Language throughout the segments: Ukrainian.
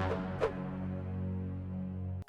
you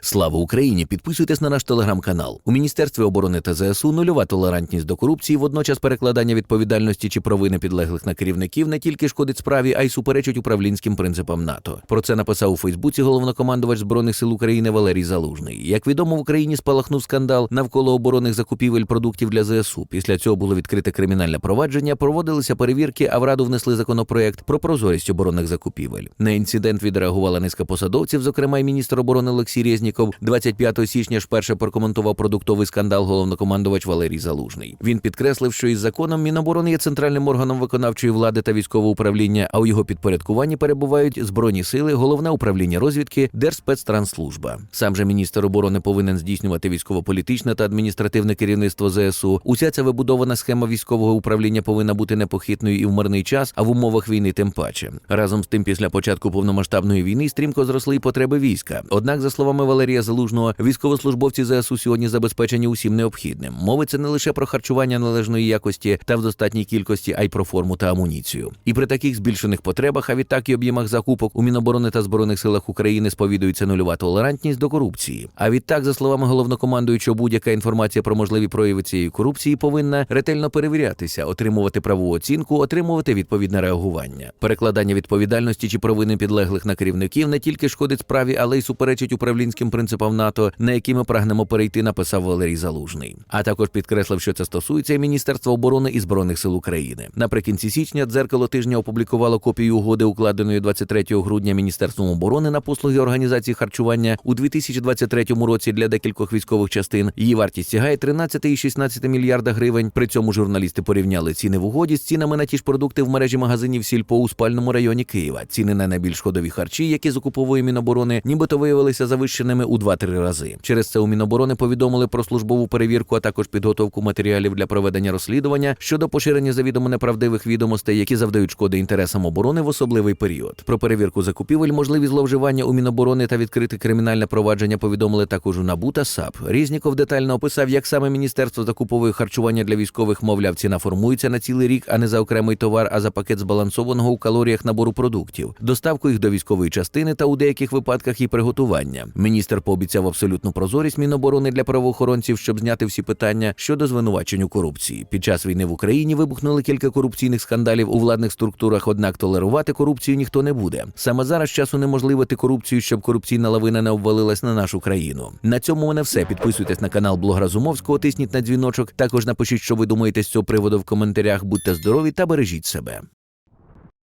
Слава Україні! Підписуйтесь на наш телеграм-канал. У Міністерстві оборони та ЗСУ нульова толерантність до корупції, водночас перекладання відповідальності чи провини підлеглих на керівників не тільки шкодить справі, а й суперечить управлінським принципам НАТО. Про це написав у Фейсбуці головнокомандувач збройних сил України Валерій Залужний. Як відомо, в Україні спалахнув скандал навколо оборонних закупівель продуктів для ЗСУ. Після цього було відкрите кримінальне провадження, проводилися перевірки, а в раду внесли законопроект про прозорість оборонних закупівель. На інцидент відреагувала низка посадовців, зокрема й міністр оборони Олексій Резніков. 25 січня ж перше прокоментував продуктовий скандал головнокомандувач Валерій Залужний. Він підкреслив, що із законом Міноборони є центральним органом виконавчої влади та військового управління, а у його підпорядкуванні перебувають збройні сили, головне управління розвідки, Держспецтранслужба. Сам же міністр оборони повинен здійснювати військово-політичне та адміністративне керівництво ЗСУ. Уся ця вибудована схема військового управління повинна бути непохитною і в мирний час, а в умовах війни тим паче. Разом з тим, після початку повномасштабної війни стрімко зросли й потреби війська. Однак, за словами Валерія Залужного, військовослужбовці ЗСУ сьогодні забезпечені усім необхідним. Мовиться не лише про харчування належної якості та в достатній кількості, а й про форму та амуніцію. І при таких збільшених потребах, а відтак і об'ємах закупок у Міноборони та збройних силах України сповідується нульова толерантність до корупції. А відтак, за словами головнокомандуючого, будь-яка інформація про можливі прояви цієї корупції повинна ретельно перевірятися, отримувати правову оцінку, отримувати відповідне реагування. Перекладання відповідальності чи провини підлеглих на керівників не тільки шкодить справі, але й суперечить управлінським принципам НАТО, на які ми прагнемо перейти, написав Валерій Залужний. А також підкреслив, що це стосується Міністерства оборони і збройних сил України. Наприкінці січня дзеркало тижня опублікувало копію угоди, укладеної 23 грудня Міністерством оборони на послуги організації харчування у 2023 році для декількох військових частин. Її вартість сягає 13,16 мільярда гривень. При цьому журналісти порівняли ціни в угоді з цінами на ті ж продукти в мережі магазинів Сільпо у спальному районі Києва. Ціни на найбільш ходові харчі, які закуповує Міноборони, нібито виявилися завищеними у 2-3 рази. Через це у Міноборони повідомили про службову перевірку, а також підготовку матеріалів для проведення розслідування щодо поширення завідомо неправдивих відомостей, які завдають шкоди інтересам оборони в особливий період. Про перевірку закупівель, можливі зловживання у Міноборони та відкрите кримінальне провадження повідомили також у НАБУ та САП. Різніков детально описав, як саме міністерство закуповує харчування для військових, мовляв, ціна формується на цілий рік, а не за окремий товар, а за пакет збалансованого у калоріях набору продуктів, доставку їх до військової частини та у деяких випадках і приготування. Міністр пообіцяв абсолютну прозорість Міноборони для правоохоронців, щоб зняти всі питання щодо звинувачень у корупції. Під час війни в Україні вибухнули кілька корупційних скандалів у владних структурах, однак толерувати корупцію ніхто не буде. Саме зараз часу неможливити корупцію, щоб корупційна лавина не обвалилась на нашу країну. На цьому мене все. Підписуйтесь на канал Блог Разумовського, тисніть на дзвіночок. Також напишіть, що ви думаєте з цього приводу в коментарях. Будьте здорові та бережіть себе.